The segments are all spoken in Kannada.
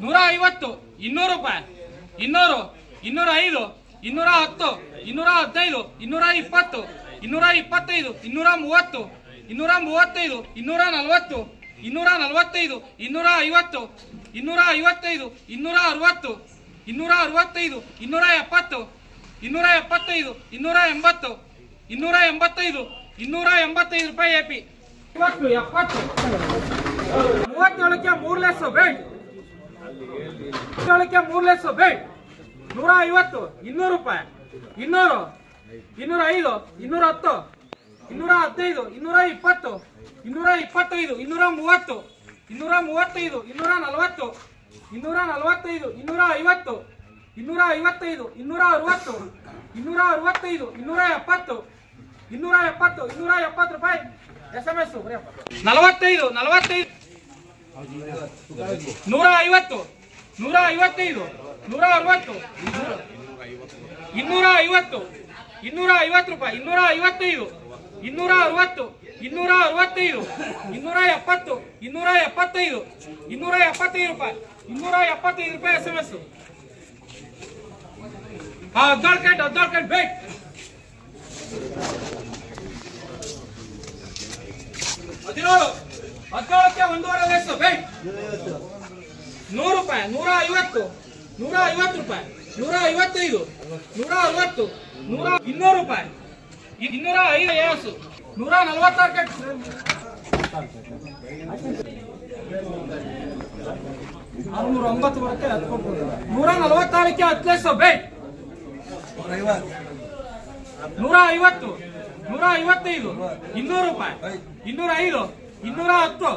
ರೂಪಾಯಿ ಇನ್ನೂರು ಇನ್ನೂರ ಐದು ಇನ್ನೂರ ಹತ್ತು ಇನ್ನೂರ ಹದಿನೈದು ಇನ್ನೂರ ಇಪ್ಪತ್ತು ಇನ್ನೂರ ಇಪ್ಪತ್ತೈದು ಇನ್ನೂರ ಮೂವತ್ತು ಇನ್ನೂರ ಮೂವತ್ತೈದು ಇನ್ನೂರ ನಲವತ್ತು ಇನ್ನೂರ ನಲವತ್ತೈದು ಇನ್ನೂರ ಐವತ್ತು ಇನ್ನೂರ ಐವತ್ತೈದು ಇನ್ನೂರ ಅರವತ್ತು ಇನ್ನೂರ ಅರವತ್ತೈದು ಇನ್ನೂರ ಎಪ್ಪತ್ತು ಇನ್ನೂರ ಎಪ್ಪತ್ತೈದು ಇನ್ನೂರ ಎಂಬತ್ತು ಇನ್ನೂರ ಎಂಬತ್ತೈದು ಇನ್ನೂರ ಎಂಬತ್ತೈದು ರೂಪಾಯಿ ಎ ಪಿ ಇವತ್ತು ಎಪ್ಪತ್ತು ಮೂವತ್ತೇಳಕ್ಕೆ ಮೂರು ಲಕ್ಷ ಬೇಡ್ ಮೂವತ್ತೇಳಕ್ಕೆ ಮೂರು ಲಕ್ಷ ಬೇಡ್. ನೂರ ಐವತ್ತು, ಇನ್ನೂರು ರೂಪಾಯಿ. ಇನ್ನೂರು, ಇನ್ನೂರ ಐದು, ಇನ್ನೂರ ಹತ್ತು, ಇನ್ನೂರ ಹದಿನೈದು, ಇನ್ನೂರ ಇಪ್ಪತ್ತು, ಇನ್ನೂರ ಇಪ್ಪತ್ತೈದು, ಇನ್ನೂರ ಮೂವತ್ತು, ಇನ್ನೂರ ಮೂವತ್ತೈದು, ಇನ್ನೂರ ನಲವತ್ತು, ಇನ್ನೂರ ನಲವತ್ತೈದು, ಇನ್ನೂರ ಐವತ್ತು, ಇನ್ನೂರ ಐವತ್ತೈದು, ಇನ್ನೂರ ಅರವತ್ತು, ಇನ್ನೂರ ಅರವತ್ತೈದು, ಇನ್ನೂರ ಎಪ್ಪತ್ತು ಇನ್ನೂರ ಎಪ್ಪತ್ತು ಇನ್ನೂರ ಎಪ್ಪತ್ತು ರೂಪಾಯಿ. ಎಸ್ ಎಂ ಎಸ್ ನಲವತ್ತೈದು ನಲವತ್ತೈದು. ನೂರ ಐವತ್ತು ನೂರ ಐವತ್ತೈದು ನೂರ ಅರವತ್ತು ಇನ್ನೂರ ಐವತ್ತು ಇನ್ನೂರ ಐವತ್ತು ರೂಪಾಯಿ. ಇನ್ನೂರ ಐವತ್ತೈದು ಇನ್ನೂರ ಅರವತ್ತು ಇನ್ನೂರ ಅರವತ್ತೈದು ಇನ್ನೂರ ಎಪ್ಪತ್ತು ಇನ್ನೂರ ಎಪ್ಪತ್ತೈದು ಇನ್ನೂರ ಎಪ್ಪತ್ತೈದು ರೂಪಾಯಿ. ಇನ್ನೂರ ಎಪ್ಪತ್ತೈದು ರೂಪಾಯಿ ಎಸ್ ಎಂ ಎಸ್ ಹದಿನಾಲ್ಕು ಕಟ್ ಹದಿನಾಲ್ಕು ಕಟ್ ಬೇಕು ಹದಿನೇಳು. ಹದಿನೇಳಕ್ಕೆ ಒಂದೂವರೆ ಲಕ್ಷ ಬೇಡ ನೂರು ರೂಪಾಯಿ ನೂರ ಐವತ್ತು ನೂರ ಐವತ್ತು ರೂಪಾಯಿ ನೂರ ಐವತ್ತೈದು ನೂರ ಅರವತ್ತು ನೂರ ಇನ್ನೂರು ರೂಪಾಯಿ ಇನ್ನೂರ ಐದು ಏಸು ನೂರ ನಲವತ್ತಾರು ಕಟ್. ಆರುನೂರ ಒಂಬತ್ತು ಬರುತ್ತೆ ನೂರ ನಲವತ್ತಾರಕ್ಕೆ ಹತ್ತು ಲಕ್ಷ ಬೇಡ ನೂರ ಐವತ್ತು ನೂರ ಐವತ್ತೈದು ಇನ್ನೂರು ರೂಪಾಯಿ ಇನ್ನೂರ ಐದು. ಇನ್ನೂರ ಹತ್ತು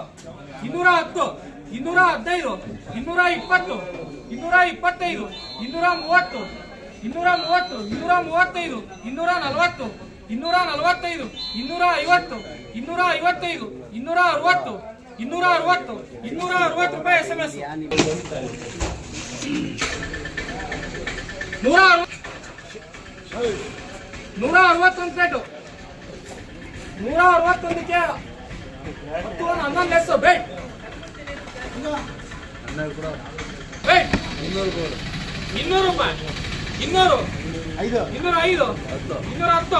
ಇನ್ನೂರ ಹತ್ತು ಇನ್ನೂರ ಹದಿನೈದು ಇನ್ನೂರ ಇಪ್ಪತ್ತು ಇನ್ನೂರ ಇಪ್ಪತ್ತೈದು ಇನ್ನೂರ ಮೂವತ್ತು ಇನ್ನೂರ ಮೂವತ್ತು ಇನ್ನೂರ ಮೂವತ್ತೈದು ಇನ್ನೂರ ನಲವತ್ತು ಇನ್ನೂರ ನಲವತ್ತೈದು ಇನ್ನೂರ ಐವತ್ತು ಇನ್ನೂರ ಐವತ್ತೈದು ಇನ್ನೂರ ಅರವತ್ತು ಇನ್ನೂರ ಅರವತ್ತು ಇನ್ನೂರ ಅರವತ್ತು ರೂಪಾಯಿ ಎಸ್ ಎಂ ಎಸ್ ನೂರ ನೂರ ಅರವತ್ತೊಂದು ಪ್ಲೇಟು ನೂರ ಅರವತ್ತೊಂದಕ್ಕೆ ಹನ್ನೊಂದು ಲೆಸ್ ಬೇಟ್ ಬೇಟ್ ಇನ್ನೂರು ರೂಪಾಯಿ. ಇನ್ನೂರು. ಇನ್ನೂರ ಐದು. ಇನ್ನೂರ ಹತ್ತು.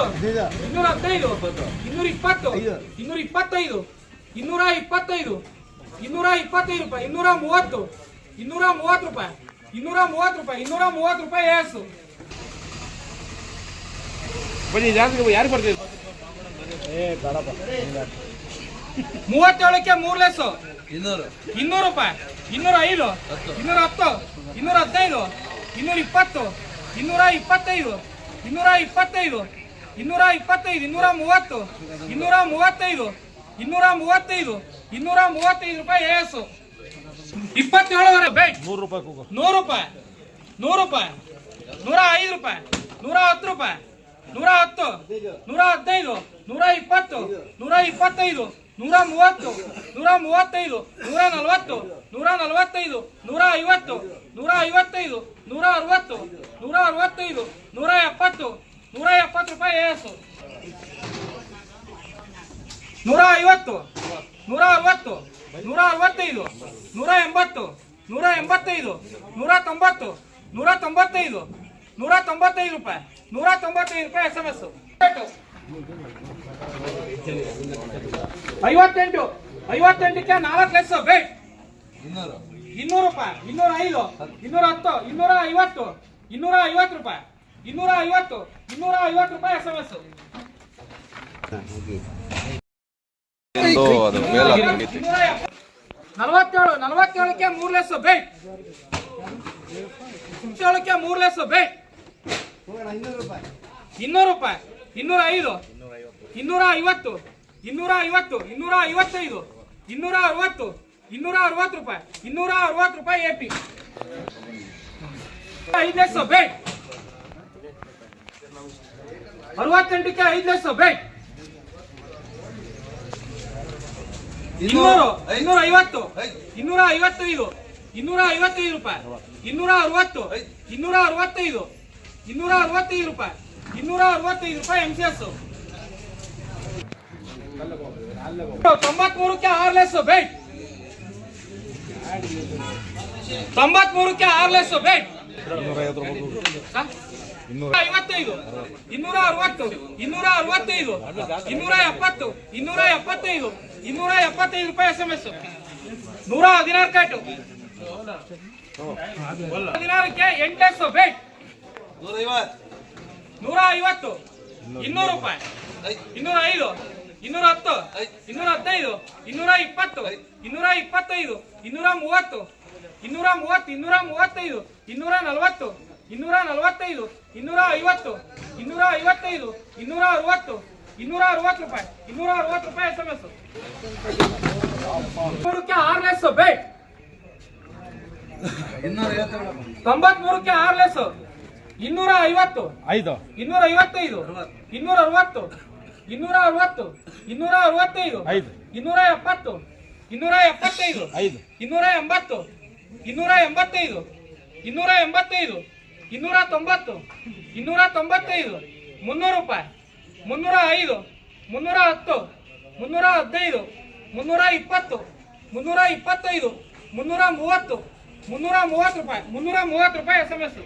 ಇನ್ನೂರ ಹದಿನೈದು. ಇನ್ನೂರ ಇಪ್ಪತ್ತು. ಇನ್ನೂರ ಇಪ್ಪತ್ತೈದು. ಇನ್ನೂರ ಇಪ್ಪತ್ತೈದು. ಇನ್ನೂರ ಇಪ್ಪತ್ತೈದು ರೂಪಾಯಿ. ಇನ್ನೂರ ಮೂವತ್ತು. ಇನ್ನೂರ ಮೂವತ್ತು ರೂಪಾಯಿ. ಇನ್ನೂರ ಮೂವತ್ತು ರೂಪಾಯಿ. ಇನ್ನೂರ ಮೂವತ್ತು ರೂಪಾಯಿ ಏಸು. ಬನ್ನಿ ಜಾಸ್ತಿ ಯಾರು ಬರ್ತೀವಿ ಮೂವತ್ತೇಳಕ್ಕೆ ಮೂರು ಲೆಸ್ ಇನ್ನೂರು. ಇನ್ನೂರು ರೂಪಾಯಿ. ಇನ್ನೂರ ಐದು. ಇನ್ನೂರ ಹತ್ತು. ಇನ್ನೂರ ಹದಿನೈದು. ಇನ್ನೂರ ಇಪ್ಪತ್ತು. ಇನ್ನೂರ ಇಪ್ಪತ್ತೈದು. ಇನ್ನೂರ ಇಪ್ಪತ್ತೈದು. ಇನ್ನೂರ ಇಪ್ಪತ್ತೈದು. ಇನ್ನೂರ ಮೂವತ್ತು. ಇನ್ನೂರ ಮೂವತ್ತೈದು. ಇನ್ನೂರ ಮೂವತ್ತೈದು. ಇನ್ನೂರ ಮೂವತ್ತೈದು ರೂಪಾಯಿ ಏಸು ಇಪ್ಪತ್ತೇಳುವರೆ ಬೇಟ್ ನೂರು ರೂಪಾಯಿ ನೂರು ರೂಪಾಯಿ. ನೂರು ರೂಪಾಯಿ. ನೂರ ಐದು ರೂಪಾಯಿ. ನೂರ ಹತ್ತು ರೂಪಾಯಿ. ನೂರ ಹತ್ತು. ನೂರ ಹದಿನೈದು. ನೂರ ಇಪ್ಪತ್ತು. ನೂರ ಇಪ್ಪತ್ತೈದು. ನೂರ ಮೂವತ್ತು ನೂರ ಮೂವತ್ತೈದು ನೂರ ನಲವತ್ತು ನೂರ ನಲವತ್ತೈದು ನೂರ ಐವತ್ತು ನೂರ ಐವತ್ತೈದು ನೂರ ಅರವತ್ತು ನೂರ ಅರವತ್ತೈದು ನೂರ ಎಪ್ಪತ್ತು ನೂರ ಎಪ್ಪತ್ತು ರೂಪಾಯಿ ಏಸು ನೂರ ಐವತ್ತು ನೂರ ಅರವತ್ತು ನೂರ ಅರವತ್ತೈದು ನೂರ ಎಂಬತ್ತು ನೂರ ಎಂಬತ್ತೈದು ನೂರ ತೊಂಬತ್ತು ನೂರ ತೊಂಬತ್ತೈದು ನೂರ ತೊಂಬತ್ತೈದು ರೂಪಾಯಿ ನೂರ ತೊಂಬತ್ತೈದು ರೂಪಾಯಿ ಎಸ್ ಎಂ ಎಸ್ ಐವತ್ತೆಂಟು ಐವತ್ತೆಂಟಕ್ಕೆ ನಾಲ್ಕು ಲೆಸ್ ಬೇಟ್ ಇನ್ನೂರು. ಇನ್ನೂರು ರೂಪಾಯಿ ಇನ್ನೂರ ಐದು ಇನ್ನೂರ ಹತ್ತು ಇನ್ನೂರ ಐವತ್ತು ಇನ್ನೂರ ಐವತ್ತು ರೂಪಾಯಿ ಇನ್ನೂರ ಐವತ್ತು ಇನ್ನೂರ ಐವತ್ತು ರೂಪಾಯಿ ಎಸ್ ಎಂ ಎಸ್ ನಲವತ್ತೇಳು ನಲವತ್ತೇಳಕ್ಕೆ ಮೂರು ಲೆಸ್ ಬೇಟ್ ಏಳಕ್ಕೆ ಮೂರು ಲೆಸ್ ಬೇಟ್ ಇನ್ನೂರು ರೂಪಾಯಿ. ಇನ್ನೂರ ಐದು ಇನ್ನೂರ ಐವತ್ತು ಇನ್ನೂರ ಐವತ್ತು ಇನ್ನೂರ ಐವತ್ತೈದು ಇನ್ನೂರ ಅರವತ್ತು ಇನ್ನೂರ ಅರವತ್ತು ರೂಪಾಯಿ. ಇನ್ನೂರ ಅರವತ್ತು ರೂಪಾಯಿ ಎ ಪಿ ಐದು ಲಕ್ಷ ಬೇಟ್ ಅರವತ್ತೆಂಟಕ್ಕೆ ಐದು ಲಕ್ಷ ಬೇಟ್ ಇನ್ನೂರು. ಇನ್ನೂರ. ಐವತ್ತು ಇನ್ನೂರ ಐವತ್ತೈದು ಇನ್ನೂರ ಐವತ್ತೈದು ರೂಪಾಯಿ. ಇನ್ನೂರ ಅರವತ್ತು ಇನ್ನೂರ ಅರವತ್ತೈದು ಇನ್ನೂರ ಅರವತ್ತೈದು ರೂಪಾಯಿ. ಇನ್ನೂರ ಅರವತ್ತೈದು ರೂಪಾಯಿ ಎಂ ಸಿ ಎಸ್ ತೊಂಬತ್ಮೂರಕ್ಕೆ ಆರ್ ಲೆಸ್ ಬೇಟ್ ತೊಂಬತ್ಮೂರಕ್ಕೆ ಆರ್ ಲೆಸ್ ಬೇಟ್ ಐವತ್ತೈದು ಇನ್ನೂರ ಅರವತ್ತು ಇನ್ನೂರ ಅರವತ್ತೈದು ಇನ್ನೂರ ಎಪ್ಪತ್ತು ಇನ್ನೂರ ಎಪ್ಪತ್ತೈದು ಇನ್ನೂರ ಎಪ್ಪತ್ತೈದು ರೂಪಾಯಿ ಎಸ್ ಎಂ ಎಸ್ ನೂರ ಹದಿನಾರು ಕಟ್ಟು ಹದಿನಾರಕ್ಕೆ ಎಂಟು ಬೇಟ್ ನೂರ ಐವತ್ತು ನೂರ ಐವತ್ತು ಇನ್ನೂರು ರೂಪಾಯಿ. ಇನ್ನೂರ ಐದು ಇನ್ನೂರ ಹತ್ತು ಇನ್ನೂರ ಹದಿನೈದು ಇನ್ನೂರ ಇಪ್ಪತ್ತು ಇನ್ನೂರ ಇಪ್ಪತ್ತೈದು ಇನ್ನೂರ ಮೂವತ್ತು ಇನ್ನೂರ ಮೂವತ್ತು ಇನ್ನೂರ ಮೂವತ್ತೈದು ಇನ್ನೂರ ನಲವತ್ತು ಇನ್ನೂರ ನಲವತ್ತೈದು ಇನ್ನೂರ ಐವತ್ತು ಇನ್ನೂರ ಐವತ್ತೈದು ಇನ್ನೂರ ಅರವತ್ತು ಇನ್ನೂರ ಅರವತ್ತು ರೂಪಾಯಿ ಇನ್ನೂರ ಅರವತ್ತು ರೂಪಾಯಿ ಎಸ್ ಎಂ ಎಸ್ ಮೂರಕ್ಕೆ ಆರ್ ಲೆಸ್ ಬೇಟ್ ತೊಂಬತ್ಮೂರಕ್ಕೆ ಆರ್ ಲೆಸ್ ಇನ್ನೂರ ಐವತ್ತು ಐದು. ಇನ್ನೂರ ಐವತ್ತೈದು ಇನ್ನೂರ ಅರವತ್ತು ಇನ್ನೂರ ಅರವತ್ತು ಇನ್ನೂರ ಅರವತ್ತೈದು ಐದು. ಇನ್ನೂರ ಎಪ್ಪತ್ತು ಇನ್ನೂರ ಎಪ್ಪತ್ತೈದು ಐದು. ಇನ್ನೂರ ಎಂಬತ್ತು ಇನ್ನೂರ ಎಂಬತ್ತೈದು ಇನ್ನೂರ ಎಂಬತ್ತೈದು ಇನ್ನೂರ ತೊಂಬತ್ತು ಇನ್ನೂರ ತೊಂಬತ್ತೈದು ಮುನ್ನೂರು ರೂಪಾಯಿ. ಮುನ್ನೂರ ಐದು ಮುನ್ನೂರ ಹತ್ತು ಮುನ್ನೂರ ಹದಿನೈದು ಮುನ್ನೂರ ಇಪ್ಪತ್ತು ಮುನ್ನೂರ ಇಪ್ಪತ್ತೈದು ಮುನ್ನೂರ ಮೂವತ್ತು ಮುನ್ನೂರ ಮೂವತ್ತು ರೂಪಾಯಿ. ಮುನ್ನೂರ ಮೂವತ್ತು ರೂಪಾಯಿ ಎಸ್ ಎಂ ಎಸ್